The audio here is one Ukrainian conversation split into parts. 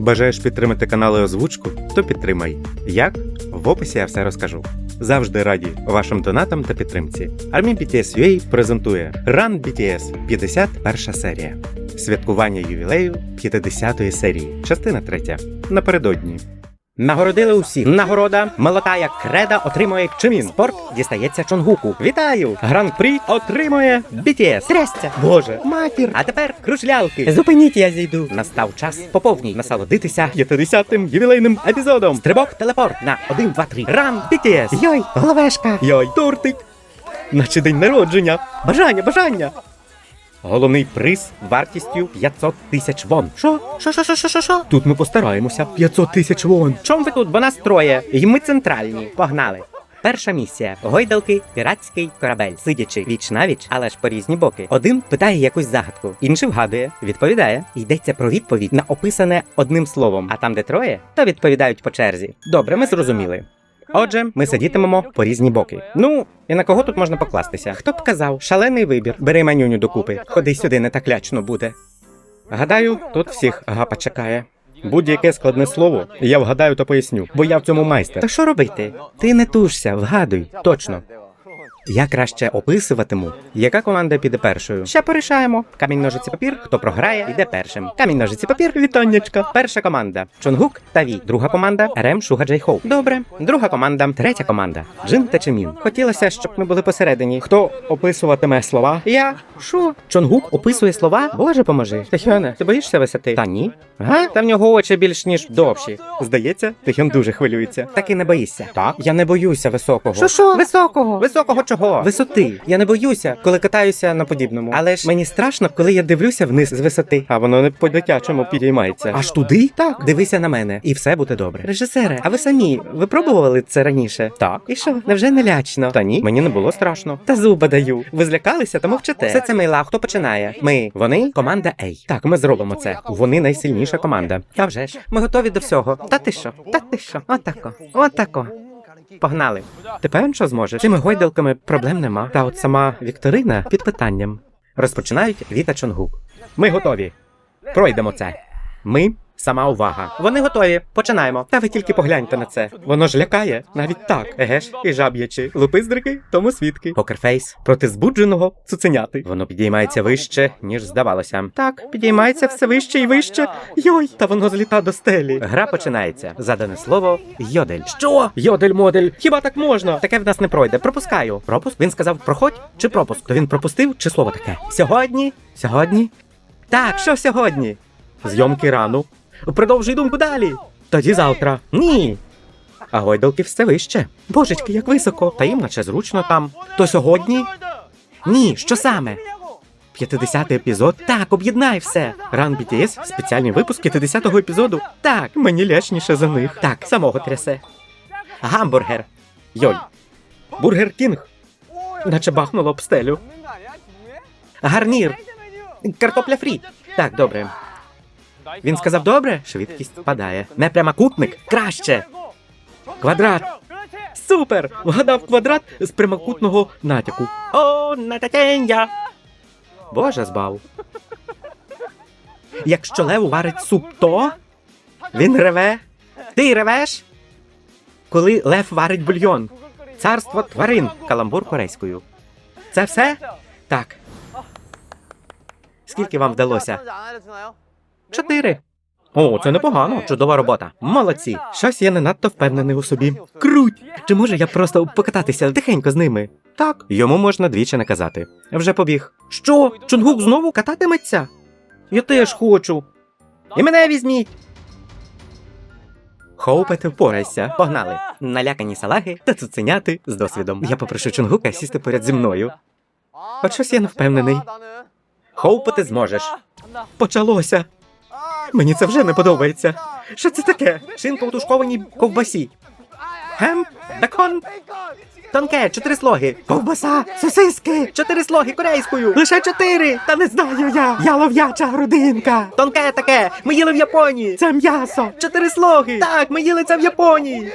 Бажаєш підтримати канали озвучку? То підтримай. Як? В описі я все розкажу. Завжди раді вашим донатам та підтримці. Армія BTS UA презентує Run BTS 51 серія. Святкування ювілею 50-ї серії, частина 3. Напередодні. Нагородили усіх. Нагорода молота як креда отримує Чимін. Спорт дістається Чонгуку. Вітаю! Гран-прі отримує BTS. Трясця. Боже, матір. А тепер кружлялки. Зупиніть, я зійду. Настав час поповній насолодитися 50-м ювілейним епізодом. Стрибок телепорт на 1, 2, 3. Ран BTS. Йой, головешка. Йой, тортик. Наче день народження. Бажання, бажання. Головний приз вартістю 500 тисяч вон. Що? Що, що, що, що, що, що? Тут ми постараємося. 500 тисяч вон. Чом ви тут? Бо нас троє. І ми центральні. Погнали. Перша місія гойдалки, піратський корабель, сидячи віч навіч, але ж по різні боки. Один питає якусь загадку, інший вгадує, відповідає. Йдеться про відповідь на описане одним словом. А там, де троє, то відповідають по черзі. Добре, ми зрозуміли. Отже, ми сидітимемо по різні боки. Ну, і на кого тут можна покластися? Хто б казав? Шалений вибір. Бери манюню докупи. Ходи сюди, не так лячно буде. Гадаю, тут всіх гапа чекає. Будь-яке складне слово, я вгадаю та поясню, бо я в цьому майстер. Та що робити? Ти не тужся, вгадуй. Точно. Я краще описуватиму, яка команда піде першою. Ще порішаємо. Камінь ножиці папір. Хто програє, йде першим. Камінь ножиці папір. Вітаннячка. Перша команда Чонгук та Ві. Друга команда Рем Шуга Джей Хоу. Добре. Друга команда. Третя команда Джин та Чимін. Хотілося, щоб ми були посередині. Хто описуватиме слова? Я. Що? Чонгук описує слова? Боже, поможи. Тихьоне, ти боїшся висоти? Та ні. Га? Та в нього очі більш ніж довші. Здається, Тихьон дуже хвилюється. Так і не боїшся. Так? Я не боюся високого. Що що? Високого. Високого чого? Висоти. Я не боюся, коли катаюся на подібному. Але ж мені страшно, коли я дивлюся вниз з висоти. А воно не по дитячому підіймається. Аж туди? Так. Дивися на мене, і все буде добре. Режисере, а ви самі ви пробували це раніше? Так. І що? Невже не лячно? Та ні, мені не було страшно. Та зуба даю. Ви злякалися та мовчите. Все це мила. Хто починає? Ми. Вони команда A. Так, ми зробимо це. Вони найсильніша команда. А вже ж. Ми готові до всього. Та ти що? Та ти що? Отако. Отако. Погнали. Тепер що зможеш? Цими гойдалками проблем нема. Та от сама Вікторина під питанням. Розпочинають Віта Чонгук. Ми готові. Пройдемо це. Ми сама увага. Вони готові. Починаємо. Та ви тільки погляньте на це. Воно ж лякає. Навіть так. Еге ж, і жаб'ячи. Лупиздрики, тому свідки. Покерфейс проти збудженого цуценяти. Воно підіймається вище, ніж здавалося. Так, підіймається все вище і вище. Йой, та воно зліта до стелі. Гра починається. Задане слово йодель. Що? Йодель модель. Хіба так можна? Таке в нас не пройде. Пропускаю. Пропуск? Він сказав проходь чи пропуск? То він пропустив чи слово таке? Сьогодні? Сьогодні? Так, що сьогодні? Зйомки рано. Продовжуй думку далі. Тоді завтра. Ні. А гойдалки все вище. Божечки, як високо. Та їм наче зручно там. То сьогодні? Ні, що саме? 50-й епізод? Так, об'єднай все. Ран BTS, спеціальний випуск 50-го епізоду. Так, мені лячніше за них. Так, самого трясе. Гамбургер. Йой. Бургер Кінг. Наче бахнуло об стелю. Гарнір. Картопля фрі. Так, добре. Він сказав добре? Швидкість падає. Не прямокутник. Краще. Квадрат. Супер! Вгадав квадрат з прямокутного натяку. О, нататення! Боже збав. Якщо лев варить суп, то він реве. Ти ревеш? Коли лев варить бульйон. Царство тварин. Каламбур корейською. Це все? Так. Скільки вам вдалося? Чотири. О, це непогано. Чудова робота. Молодці. Щось я не надто впевнений у собі. Круть! Чи може я просто покататися тихенько з ними? Так, йому можна двічі наказати. Вже побіг. Що? Чунгук знову кататиметься? Я теж хочу. І мене візьміть. Хоупете, впорайся. Погнали. Налякані салаги та цуценяти з досвідом. Я попрошу Чунгука сісти поряд зі мною. От щось я не впевнений. Хоупе, ти зможеш. Почалося. Мені це вже не подобається. Що це таке? Шинка у тушкованій ковбасі. Гем, бекон, тонке, чотири слоги. Ковбаса, сосиски, чотири слоги корейською. Лише чотири. Та не знаю я. Я лов'яча грудинка. Тонке таке. Ми їли в Японії. Це м'ясо. Чотири слоги. Так, ми їли це в Японії.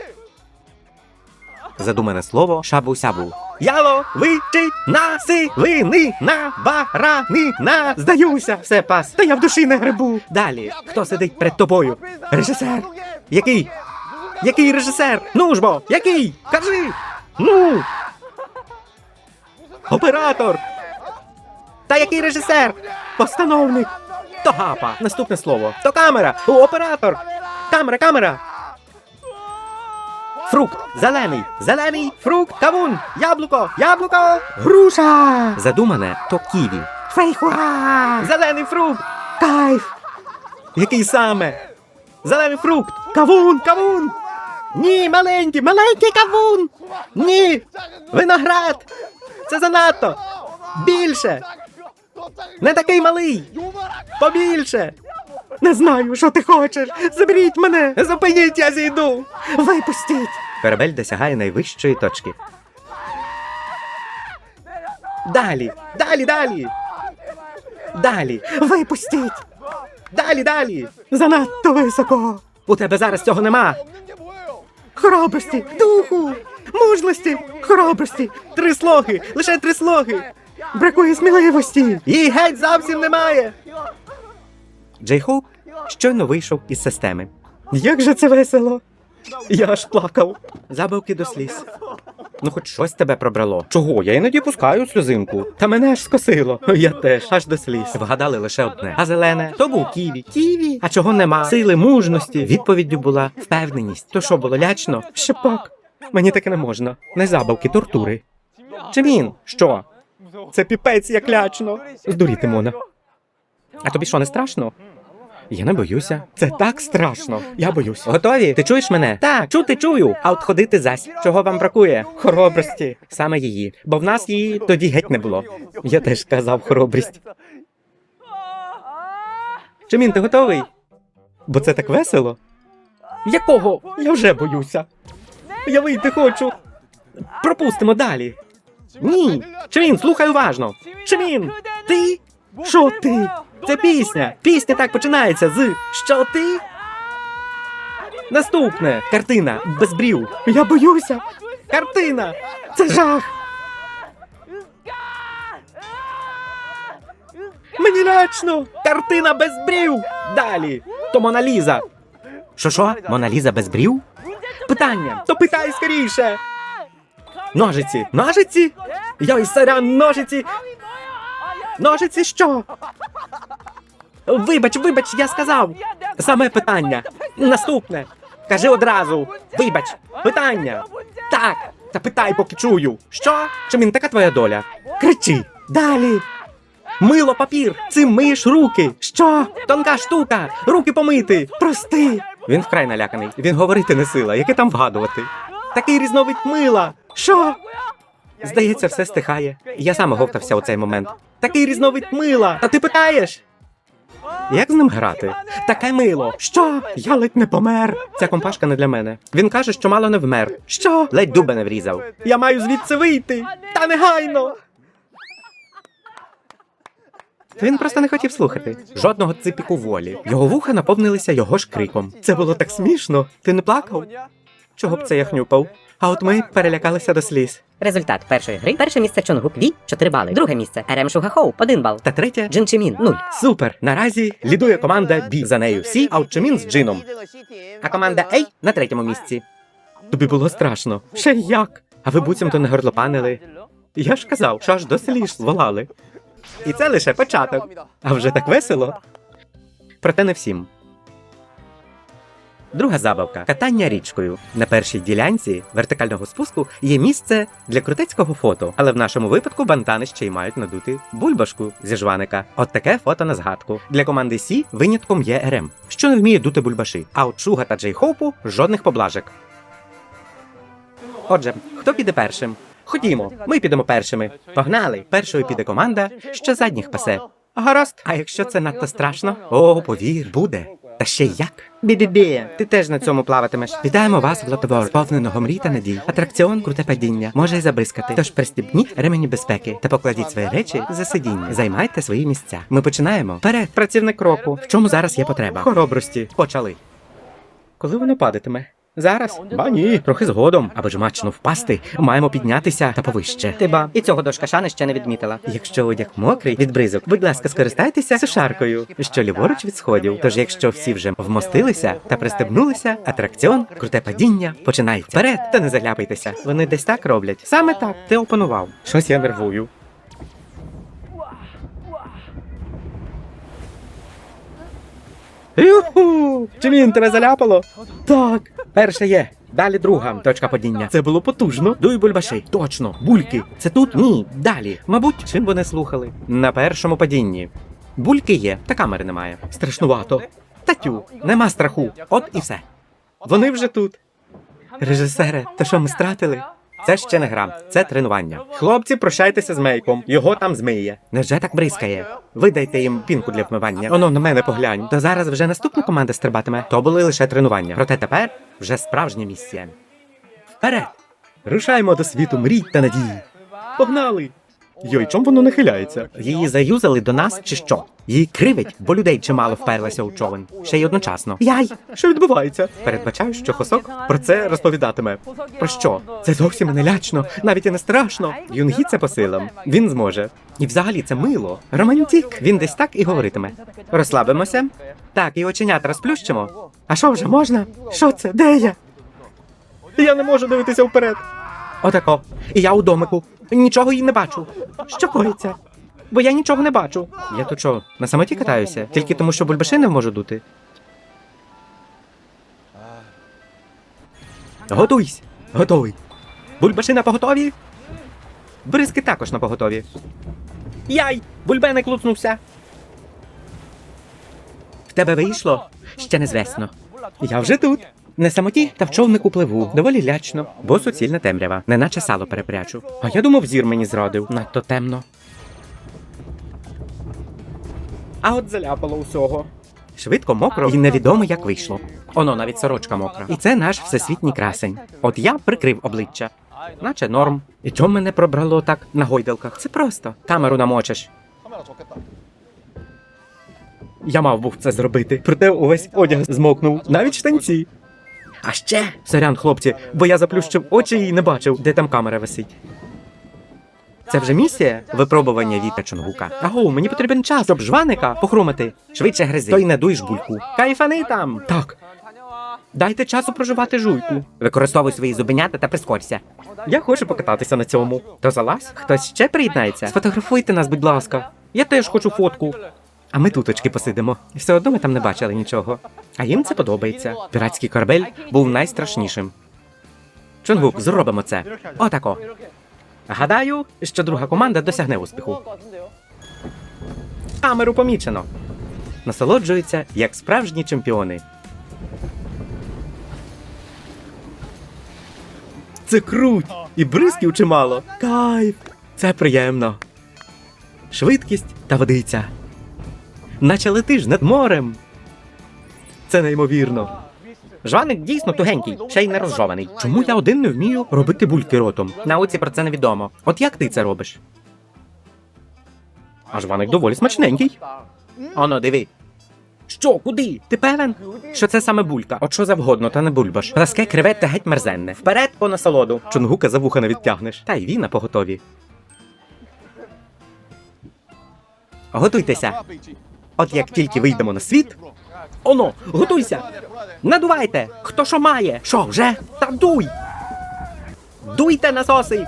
Задумане слово шабу-сябу. Яло, вичить на сивини, на барани, на здаюся, все пас. Та я в душі не грибу. Далі, хто сидить перед тобою? Режисер. Який? Який режисер? Ну ж бо, який? Кажи! Ну! Оператор! Та який режисер? Постановник! То гапа. Наступне слово. То камера. О, оператор. Камера, камера. Фрукт. Зелений. Зелений. Фрукт. Кавун. Яблуко. Яблуко. Груша. Задумане то ківі. Фейхуа. Зелений фрукт. Кайф. Який саме? Зелений фрукт. Кавун. Кавун. Ні, маленький, маленький кавун. Ні. Виноград. Це занадто. Більше. Не такий малий. Побільше. Не знаю, що ти хочеш. Заберіть мене. Зупиніть, я зійду. Випустіть. Корабель досягає найвищої точки. Далі, далі, далі. Далі. Випустіть. Далі, далі. Занадто високо. У тебе зараз цього нема. Хоробрості, духу, мужності, хоробрості. Три слоги, лише три слоги. Бракує сміливості. Її геть зовсім немає. Джей Хоуп щойно вийшов із системи. Як же це весело! Я аж плакав. Забавки до сліз. Ну, хоч щось тебе пробрало. Чого? Я іноді пускаю сльозинку. Та мене аж скосило. Я теж, аж до сліз. Вгадали лише одне. А зелене то був ківі. Ківі. А чого нема? Сили мужності. Відповіддю була впевненість. То що було лячно? Ще пак. Мені таке не можна. Не забавки, тортури. Чи він? Що? Це піпець як лячно. Здуріти Мона. А тобі що не страшно? Я не боюся. Це так страшно. Я боюсь. Готові? Ти чуєш мене? Так, чути чую. А от ходити зась. Чого вам бракує? Хоробрості. Саме її. Бо в нас її тоді геть не було. Я теж казав хоробрість. Чимін, ти готовий? Бо це так весело. Якого? Я вже боюся. Я вийти хочу. Пропустимо далі. Ні. Чимін, слухай уважно. Чимін, ти? Що ти? Це пісня. Пісня так починається з Що ти? Наступне. Картина. Без брів. Я боюся. Картина. Це жах. Мені лячно. Картина без брів. Далі. То Моналіза. Що що? Моналіза без брів? Питання. То питай скоріше. Ножиці. Ножиці? Йой, сорян, ножиці. Ножиці що? Вибач, вибач, я сказав. Саме питання. Наступне. Кажи одразу. Вибач, питання. Так. Та питай, поки чую. Що? Чи він така твоя доля? Кричи. Далі. Мило папір, цим миєш руки. Що? Тонка штука, руки помити. Прости. Він вкрай наляканий. Він говорити не сила, яке там вгадувати. Такий різновид мила. Що? Здається, все стихає. Я сам оговтався у цей момент. Такий різновид мила. А ти питаєш? Як з ним грати? Таке мило. Що? Я ледь не помер. Ця компашка не для мене. Він каже, що мало не вмер. Що? Ледь дуба не врізав. Я маю звідси вийти. Та негайно. Він просто не хотів слухати. Жодного ципіку волі. Його вуха наповнилися його ж криком. Це було так смішно. Ти не плакав? Чого б це я хнюпав? А от ми перелякалися до сліз. Результат першої гри. Перше місце Чонгук Ві 4 бали. Друге місце РМ Шугахоу 1 бал. Та третє Джин Чимін 0. Супер! Наразі лідує команда Бі. За нею Сі, а от Чимін з Джином. А команда Ей на третьому місці. Тобі було страшно. Ще як? А ви буцімто не горлопанили. Я ж казав, що аж до сліз волали. І це лише початок. А вже так весело. Проте не всім. Друга забавка катання річкою. На першій ділянці вертикального спуску є місце для крутецького фото, але в нашому випадку бантани ще й мають надути бульбашку зі жваника. От таке фото на згадку. Для команди Сі винятком є РМ, що не вміє дути бульбаши. А от Шуга та Джей Хоупу жодних поблажок. Отже, хто піде першим? Ходімо, ми підемо першими. Погнали! Першою піде команда, що задніх пасе. Гаразд. А якщо це надто страшно? О, повір, буде. Та ще як? Бі-бі-бі, ти теж на цьому плаватимеш. Вітаємо вас, в лотовор, сповненого мрій та надій. Атракціон круте падіння може й забризкати. Тож пристібніть ремені безпеки та покладіть свої речі за сидіння. Займайте свої місця. Ми починаємо. Вперед, працівник року. В чому зараз є потреба? Хоробрості. Почали. Коли воно падатиме? Зараз? Ба ні. Трохи згодом, аби ж мачно впасти, маємо піднятися та повище. Ти ба, і цього дошка Шани ще не відмітила. Якщо одяг мокрий від бризок, будь ласка, скористайтеся сушаркою, що ліворуч від сходів. Тож, якщо всі вже вмостилися та пристебнулися, атракціон, круте падіння починається. Вперед, та не заляпайтеся. Вони десь так роблять. Саме так, ти опанував. Щось я нервую. Юху! Чи він тебе заляпало? Так. Перша є. Далі друга точка падіння. Це було потужно. Дуй бульбаши. Точно. Бульки. Це тут? Ні. Далі. Мабуть, чим вони слухали? На першому падінні. Бульки є, та камери немає. Страшнувато. Татю, нема страху. От і все. Вони вже тут. Режисере, то що ми стратили? Це ще не гра, це тренування. Хлопці, прощайтеся з мейком. Його там змиє. Невже так бризкає? Видайте їм пінку для вмивання. Оно на мене поглянь. То зараз вже наступна команда стрибатиме. То були лише тренування. Проте тепер вже справжня місія. Вперед! Рушаймо до світу мрій та надії. Погнали! Йой, чом воно нахиляється? Її заюзали до нас чи що? Її кривить, бо людей чимало вперлося у човен. Ще й одночасно. Яй! Що відбувається? Передбачаю, що Хосок про це розповідатиме. Про що? Це зовсім не лячно, навіть і не страшно. Юнгі це по силам. Він зможе. І взагалі це мило. Романтік. Він десь так і говоритиме. Розслабимося. Так, і оченята розплющимо. А що вже можна? Що це? Де я? Я не можу дивитися вперед. Отако. І я у домику. Нічого їй не бачу. Що коїться? Бо я нічого не бачу. Я тут що, на самоті катаюся? Тільки тому, що бульбаши не можу дути. Готуйсь! Готовий. Бульбаши на поготові? Бризки також на поготові. Яй! Бульбеник луцнувся. В тебе вийшло? Ще не звесно. Я вже тут. На самоті та в човнику пливу. Доволі лячно, бо суцільна темрява, неначе сало перепрячу. А я думав, зір мені зрадив. Надто темно. А от заляпало усього. Швидко мокро і невідомо, як вийшло. Оно навіть сорочка мокра. І це наш всесвітній красень. От я прикрив обличчя. Наче норм. І чому мене пробрало так на гойдалках? Це просто. Камеру намочиш. Я мав був це зробити, проте увесь одяг змокнув, навіть штанці. А ще сорян, хлопці, бо я заплющив очі і не бачив, де там камера висить. Це вже місія випробування віта Чонгука. Аго, мені потрібен час, щоб жваника похрумати. Швидше гризи. То й не дуй жбульку. Кайфани там. Так. Дайте часу проживати жуйку. Використовуй свої зубенята та прискорся. Я хочу покататися на цьому. То залазь? Хтось ще приєднається? Сфотографуйте нас, будь ласка. Я теж хочу фотку. А ми туточки посидимо. Все одно ми там не бачили нічого. А їм це подобається. Піратський корабель був найстрашнішим. Чонгук, зробимо це. Отако. Гадаю, що друга команда досягне успіху. Камеру помічено. Насолоджуються як справжні чемпіони. Це круть! І бризків чимало. Кайф! Це приємно. Швидкість та водиця. Наче летиш над морем. Це неймовірно. Жваник дійсно тугенький, ще й не розжований. Чому я один не вмію робити бульки ротом? Науці про це невідомо. От як ти це робиш? А жваник доволі смачненький. Оно, диви. Що, куди? Ти певен? Що це саме булька? От що завгодно, та не бульбаш. Пласке криве та геть мерзенне. Вперед по насолоду. Чунгука за вуха не відтягнеш. Та й віна поготові. Готуйтеся. От як тільки вийдемо на світ. Оно, готуйся! Надувайте! Хто що має? Що, вже? Та дуй! Дуйте насоси!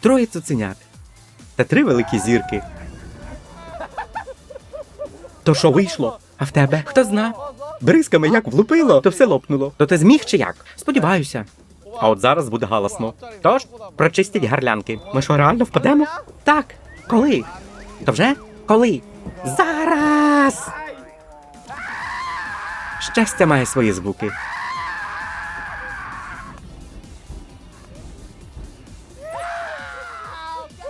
Троє цуценят. Та три великі зірки. То що вийшло? А в тебе? Хто зна? Бризками як влупило, то все лопнуло. То ти зміг чи як? Сподіваюся. А от зараз буде галасно. Тож, прочистіть гарлянки. Ми що, реально впадемо? Так. Коли? То вже? Коли? Зараз! Щастя має свої звуки.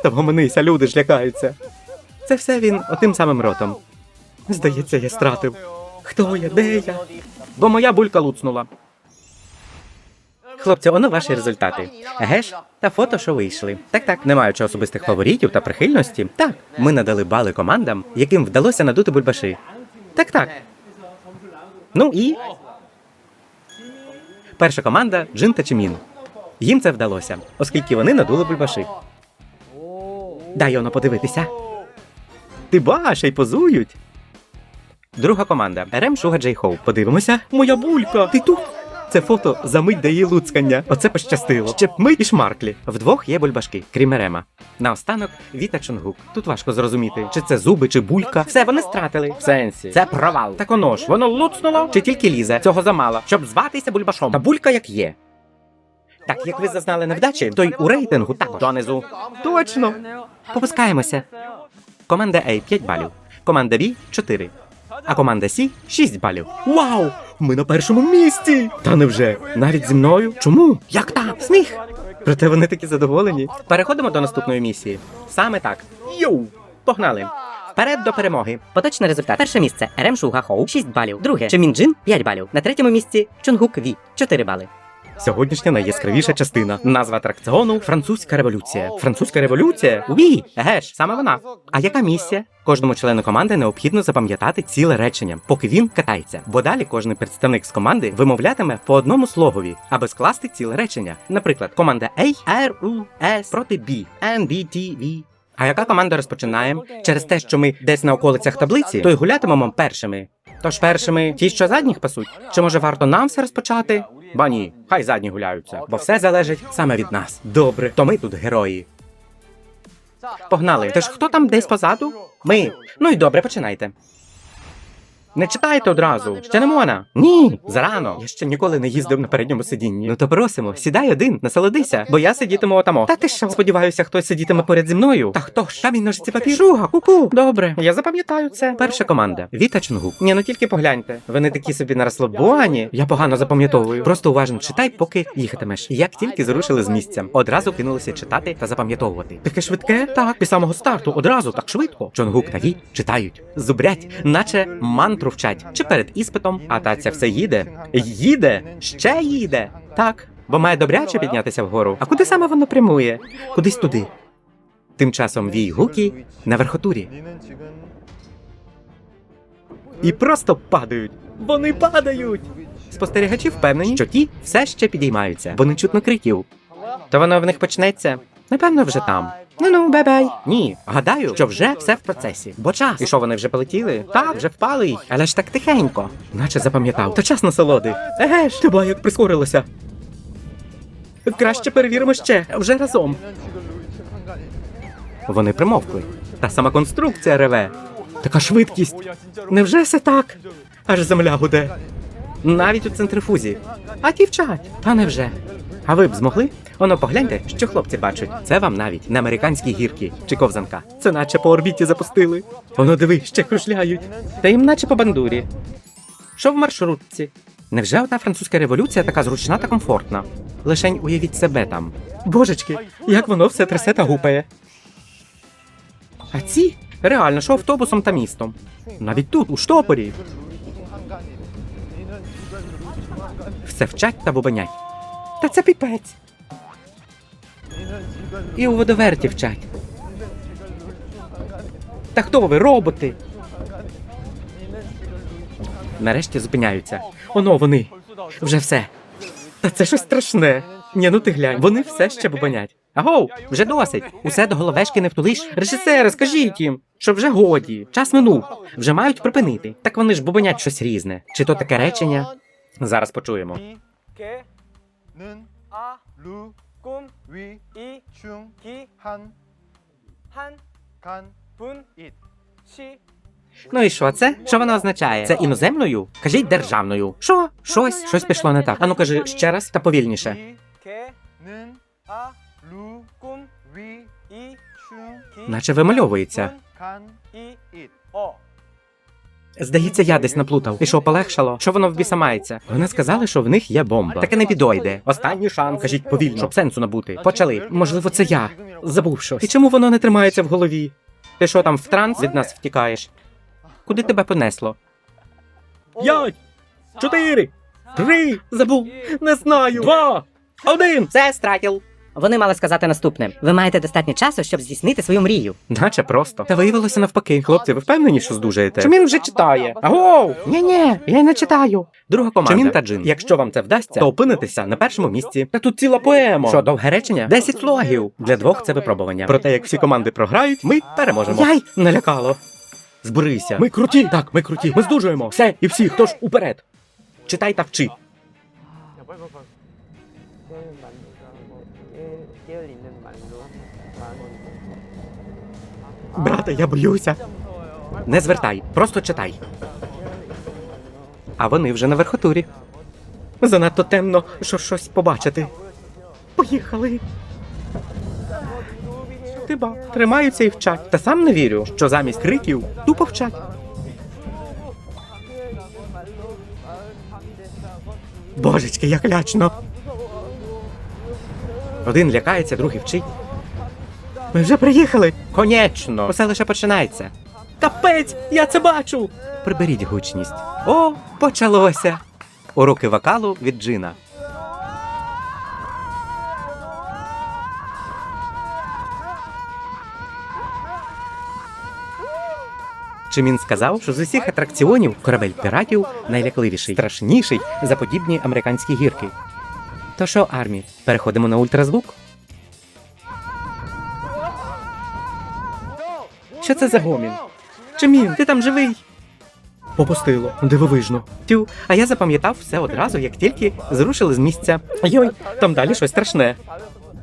Та вгомонися, люди ж лякаються. Це все він отим самим ротом. Здається, я стратив. Хто я? Де я? Бо моя булька луцнула. Хлопці, воно ваші результати. Еге ж? Та фото, що вийшли. Так, так, не маючи особистих фаворитів та прихильності. Так, ми надали бали командам, яким вдалося надути бульбаши. Так, так. Ну і. Перша команда Джин та Чимін. Їм це вдалося, оскільки вони надули бульбаши. Дай воно подивитися. Ти баша й позують. Друга команда РМ Шуга Джей Хоу. Подивимося. Моя булька, ти тут? Це фото за мить дає луцкання. Оце пощастило. Ще б мить і шмарклі. Вдвох є бульбашки, крім Ерема. Наостанок Віта Чонгук. Тут важко зрозуміти, чи це зуби, чи булька. Все вони стратили. В сенсі. Це провал. Так оно ж, воно луцнуло, чи тільки лізе. Цього замало, щоб зватися бульбашом. Та булька як є. Так, як ви зазнали невдачі, то й у рейтингу так донизу. Точно. Попускаємося. Команда А 5 балів, команда Б 4, а команда Сі 6 балів. Вау! Ми на першому місці! Та невже? Навіть зі мною? Чому? Як так? Сміх! Проте вони такі задоволені. Переходимо до наступної місії. Саме так. Йоу! Погнали! Вперед до перемоги. Поточний результат. Перше місце РМ Шуга Хоу 6 балів. Друге Чемінджин 5 балів. На третьому місці Чонгук Ві 4 бали. Сьогоднішня найяскравіша частина. Назва атракціону Французька революція. Французька революція? Уві! Еге ж, саме вона. А яка місія? Кожному члену команди необхідно запам'ятати ціле речення, поки він катається. Бо далі кожен представник з команди вимовлятиме по одному слогові, аби скласти ціле речення. Наприклад, команда A, R, U, S проти B, N, B, T, V. А яка команда розпочинає? Через те, що ми десь на околицях таблиці, то й гулятимемо першими. Тож першими ті, що задніх пасуть. Чи може варто нам все розпочати? Ба ні, хай задні гуляються, бо все залежить саме від нас. Добре, то ми тут герої. Погнали. Тож хто там десь позаду? Ми. Ну і добре, починайте. Не читайте одразу. Ще не можна. Ні, зарано. Я ще ніколи не їздив на передньому сидінні. Ну то просимо, сідай один, насолодися, бо я сидітиму отамо. Та ти що? Сподіваюся, хтось сидітиме поряд зі мною. Та хто ж? Камінь ножиці папір. Шуга, ку-ку. Добре, я запам'ятаю це. Перша команда. Віта Чунгук. Ні, ну тільки погляньте. Вони такі собі на розслабоні. Я погано запам'ятовую. Просто уважно читай, поки їхатимеш. Як тільки зрушили з місця, одразу кинулися читати та запам'ятовувати. Таке швидке? Так, під самого старту, одразу так швидко. Чонгук та Ві читають, зубрять, наче мантру вчать. Чи перед іспитом, а та ця все їде. Їде, ще їде. Так, бо має добряче піднятися вгору. А куди саме воно прямує? Кудись туди. Тим часом Вій Гукі на верхотурі. І просто падають. Вони падають. Спостерігачі впевнені, що ті все ще підіймаються, бо не чутно криків. То воно в них почнеться? Напевно, вже там. Ну ну, бай-бай. Ні, гадаю, що вже все в процесі. Бо час. І що вони вже полетіли? Так, вже впали й, але ж так тихенько. Наче запам'ятав. То час насолоди. Еге ж, ти ба, як прискорилося. Краще перевіримо ще, вже разом. Вони примовкли. Та сама конструкція реве. Така швидкість. Невже все так? Аж земля гуде. Навіть у центрифузі. А ті вчать. Та невже? А ви б змогли? Оно погляньте, що хлопці бачать. Це вам навіть на американській гірки чи ковзанка. Це наче по орбіті запустили. Воно диви, ще кружляють. Та їм наче по бандурі. Що в маршрутці? Невже одна французька революція така зручна та комфортна? Лишень уявіть себе там. Божечки, як воно все трясе та гупає. А ці реально, що автобусом та містом. Навіть тут, у штопорі. Все вчать та бубенять. Та це піпець. І у водоверті вчать. Та хто ви, роботи? Нарешті зупиняються. Оно вони. Вже все. Та це щось страшне. Ні, ну ти глянь, вони все ще бубанять. Агоу, вже досить. Усе до головешки не втулиш. Режисери, скажіть їм, що вже годі. Час минув. Вже мають припинити. Так вони ж бубанять щось різне. Чи то таке речення? Зараз почуємо. 개, 는, 아, 루, 꿈, 위, 이, 충, 기, 한, 한, 간, 분, 잇. 시, Ну і що це? Що воно означає? Це іноземною? Кажіть державною. Що? Щось, щось пішло не так. Ану кажи ще раз та повільніше. 위, 개, 는, 아, 루, 꿈, 위, 이, 충, 기, Наче вимальовується. 분, 간, 이, 잇. 어. Здається, я десь наплутав. І що полегшало? Що воно в біса мається? Вони сказали, що в них є бомба. Таке не підойде. Останній шанс, кажіть повільно, щоб сенсу набути. Почали. Можливо, це я. Забув щось. І чому воно не тримається в голові? Ти що там в транс від нас втікаєш? Куди тебе понесло? П'ять, чотири, три, забув, не знаю. Два, один. Все, стратів. Вони мали сказати наступне: ви маєте достатньо часу, щоб здійснити свою мрію. Наче просто. Та виявилося навпаки. Хлопці, ви впевнені, що здужаєте? Чим він вже читає? Агоу! Ні, ні, я не читаю. Друга команда. Чимін та Джин. Якщо вам це вдасться, то опинитеся на першому місці. Та тут ціла поема. Що, довге речення? Десять слогів. Для двох це випробування. Проте, як всі команди програють, ми переможемо. Яй! Налякало. Зберися. Ми круті. Так, ми круті. Ми здужуємо. Все і всі, хто ж уперед. Читай та вчи. Брате, я боюся. Не звертай, просто читай. А вони вже на верхотурі. Занадто темно, щоб щось побачити. Поїхали. Тиба, тримаються і вчать. Та сам не вірю, що замість криків тупо вчать. Божечки, як лячно. Один лякається, другий вчить. Ми вже приїхали. Конечно. Усе лише починається. Капець, я це бачу. Приберіть гучність. О, почалося. Уроки вокалу від Джина. Чи він сказав, що з усіх атракціонів корабель піратів найлякливіший, страшніший за подібні американські гірки. То що, армі, переходимо на ультразвук? Що це за гомін? Чимін, ти там живий? Попустило, дивовижно. Тю, а я запам'ятав все одразу, як тільки зрушили з місця. Йой, там далі щось страшне.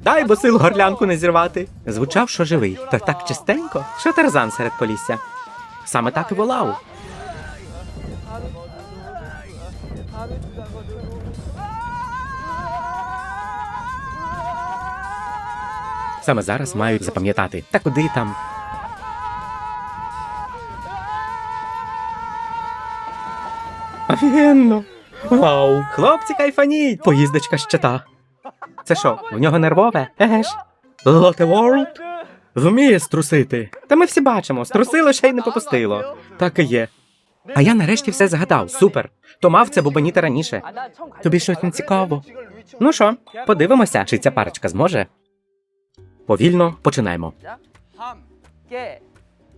Дай бо сил горлянку не зірвати. Звучав, що живий, та так чистенько, що тарзан серед полісся. Саме так і волав. Саме зараз мають запам'ятати. Та куди там? Офігенно! Вау! Хлопці кайфаніть! Поїздочка щита. Це що, в нього нервове? Еге ж? Лоте Ворлд? Вміє струсити. Та ми всі бачимо, струсило ще й не попустило. Так і є. А я нарешті все згадав. Супер. То мав це бубаніти раніше. 아, 난 처음 갈 Тобі щось не цікаво. Ну що, подивимося, чи ця парочка зможе. Повільно починаємо. 함, 깨,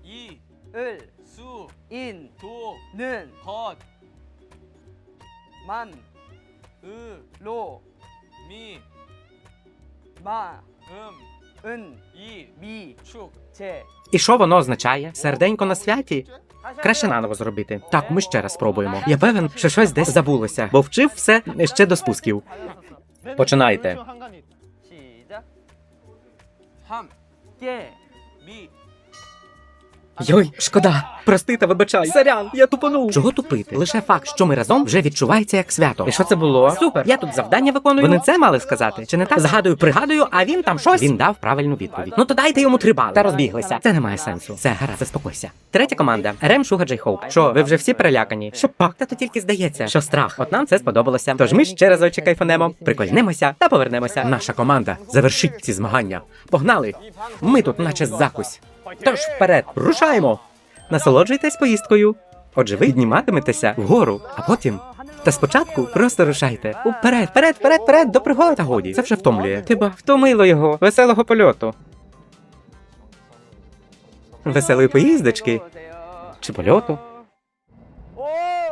이, 을, 수, 인, 도, 는, 것, 만, 으, 로, 미, 마, 음, 은, 이, 미, 축, 제. І що воно означає? Серденько на святі? Краще наново зробити. Так, ми ще раз спробуємо. Я певен, що щось десь забулося, бо вчив все ще до спусків. Починайте. 시작. 함, 깨, 미, Йой, шкода. Прости та вибачай. Сорян, я тупанув. Чого тупити? Лише факт, що ми разом вже відчувається як свято. І що це було? Супер. Я тут завдання виконую. Вони це мали сказати? Чи не так? Згадую, пригадую, а він там щось. Він дав правильну відповідь. Ну то дайте йому три бали. Та розбіглися. Це не має сенсу. Все, гаразд, заспокойся. Третя команда. Рем Шуга Джей Хоуп. Що, ви вже всі перелякані? Що пак? Та то тільки здається, що страх. От нам це сподобалося. Тож ми ще разочек кайфанемо, прикольнемося та повернемося. Наша команда завершить ці змагання. Погнали! Ми тут, наче закусь. Тож вперед, рушаємо! Насолоджуйтесь поїздкою. Отже, ви підніматиметеся вгору, а потім. Та спочатку просто рушайте. Уперед, вперед, вперед, вперед, до пригоди. Та годі, це вже втомлює. Тиба, втомило його. Веселого польоту. Веселої поїздочки. Чи польоту?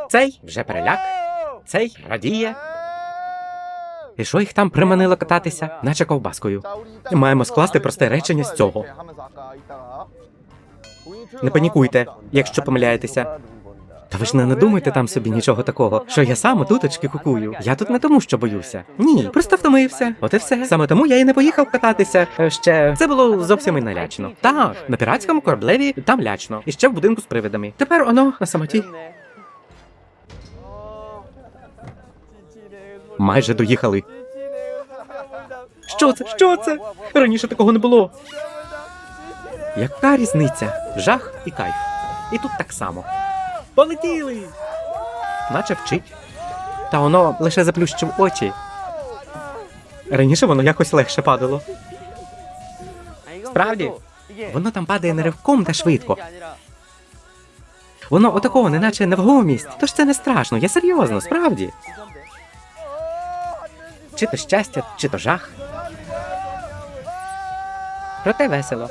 Цей вже переляк, цей радіє. І що їх там приманило кататися, наче ковбаскою. Маємо скласти просте речення з цього. Не панікуйте, якщо помиляєтеся. Та ви ж не надумайте там собі нічого такого, що я сам туточки кукую. Я тут не тому, що боюся. Ні, просто втомився. От і все. Саме тому я і не поїхав кататися. е, Ще це було зовсім і не лячно. Так, на піратському кораблеві там лячно. І ще в будинку з привидами. Тепер воно на самоті. Майже доїхали. Що це? Що це? Раніше такого не було. Яка різниця? Жах і кайф. І тут так само. Полетіли! Наче вчить. Та воно лише заплющив очі. Раніше воно якось легше падало. Справді, Воно там падає не ривком та швидко. Воно отакого, неначе невагомість. Тож це не страшно, я серйозно, справді. Чи то щастя, чи то жах. Проте весело.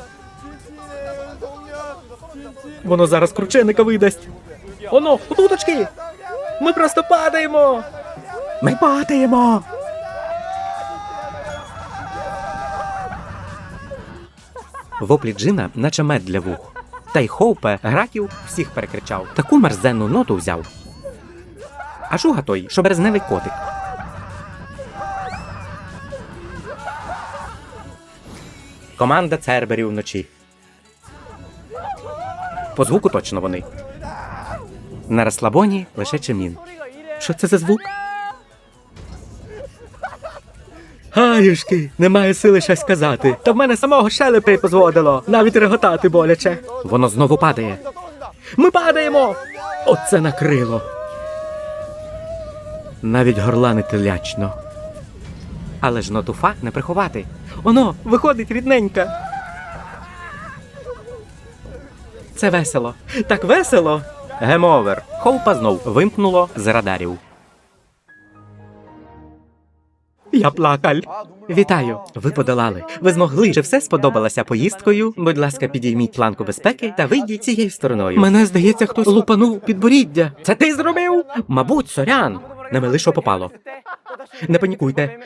Воно зараз крученика видасть. Оно, уточки! Ми просто падаємо! Ми падаємо! Воплі Джина, наче мед для вух. Та й Хоупе граків всіх перекричав. Таку мерзенну ноту взяв. А шуга той, що березневий котик. Команда церберів вночі. По звуку точно вони. На розслабоні лише чимін. Що це за звук? Гаюшки, немає сили щось сказати. Та в мене самого щелепи позводило, навіть реготати боляче. Воно знову падає. Ми падаємо! Оце накрило. Навіть горланити лячно. Але ж нотуфа не приховати. Оно виходить рідненька. Це весело. Так весело. Гемовер. Хоупа знов вимкнуло з радарів. Я плакаль. Вітаю. Ви подолали. Ви змогли. Чи все сподобалося поїздкою? Будь ласка, підійміть планку безпеки та вийдіть цією стороною. Мене здається, хтось лупанув підборіддя. Це ти зробив? Мабуть, сорян. Не мили, що попало. Не панікуйте.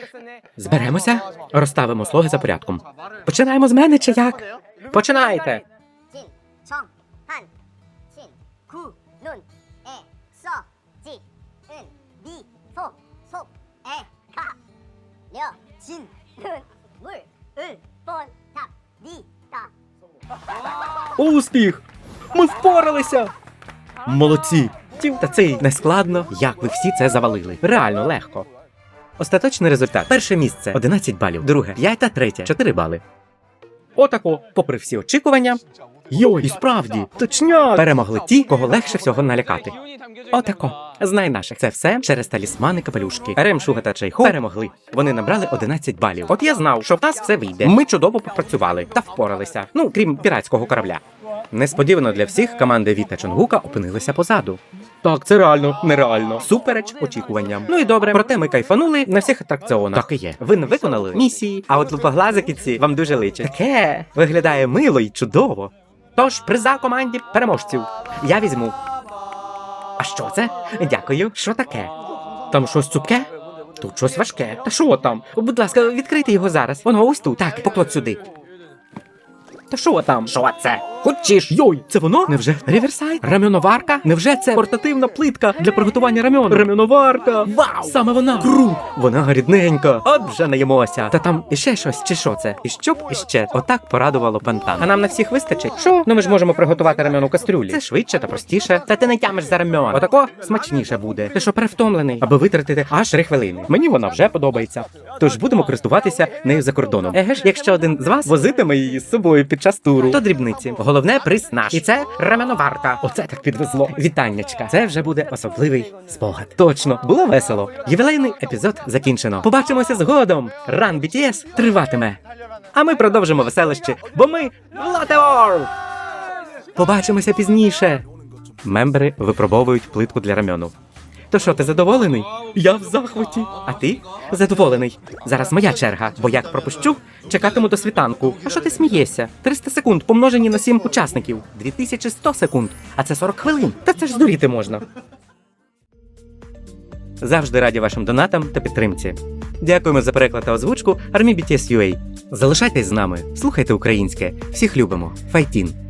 Зберемося, розставимо слоги за порядком. Починаємо з мене чи як? Починайте. Успіх! Ми впоралися! Молодці! Тім, Та це й не складно, як ви всі це завалили. Реально легко. Остаточний результат. Перше місце 11 балів, друге 5 та третє 4 бали. Отако, попри всі очікування. Йой, і справді, точняк! Перемогли ті, кого легше всього налякати. Отако. Знай наших. Це все через талісмани капелюшки. Рем, Шуга та Чайхо перемогли. Вони набрали 11 балів. От я знав, що в нас все вийде. Ми чудово попрацювали та впоралися. Ну, крім піратського корабля. Несподівано для всіх команди Віта Чонгука опинилися позаду. Так, це реально нереально. Супереч очікуванням. Ну і добре, проте ми кайфанули на всіх атракціонах. Так і є. Ви не виконали місії, а от лупоглазики ці вам дуже личать. Таке виглядає мило і чудово. Тож приза команді переможців. Я візьму. А що це? Дякую. Що таке? Там щось цупке? Тут щось важке. Та що там? Будь ласка, відкрийте його зараз. Воно ось тут. Так, покладь сюди. Та що там? Що це? Хочеш? Йой, це воно? Невже реверсайд? Рам'яноварка? Невже це портативна плитка для приготування рам'ян? Рам'яноварка! Вау! Саме вона! Крут! Вона рідненька! От вже наїмося! Та там іще щось, чи що це? І що б іще? Отак порадувало пантан. А нам на всіх вистачить? Що? Ну ми ж можемо приготувати рам'ян у кастрюлі. Це швидше та простіше. Та ти не тямиш за рам'ян. Отако смачніше буде. Ти що перевтомлений, аби витратити аж три хвилини. Мені вона вже подобається. Тож будемо користуватися нею за кордоном. Еге ж, якщо один з вас возитиме її з собою під час туру, то дрібниці. Головне приз наш. І це раменоварка. Оце так підвезло. Вітаннячка. Це вже буде особливий спогад. Точно, було весело. Ювілейний епізод закінчено. Побачимося згодом. Ран BTS триватиме. А ми продовжимо веселище, бо ми Лотеор! Побачимося пізніше. Мембери випробовують плитку для рамьону. То що, ти задоволений? Я в захваті. А ти? Задоволений. Зараз моя черга, бо як пропущу, чекатиму до світанку. А що ти смієшся? 300 секунд помножені на 7 учасників. 2100 секунд. А це 40 хвилин. Та це ж здуріти можна. Завжди раді вашим донатам та підтримці. Дякуємо за переклад та озвучку Армі BTS UA. Залишайтесь з нами, слухайте українське. Всіх любимо. Файтін!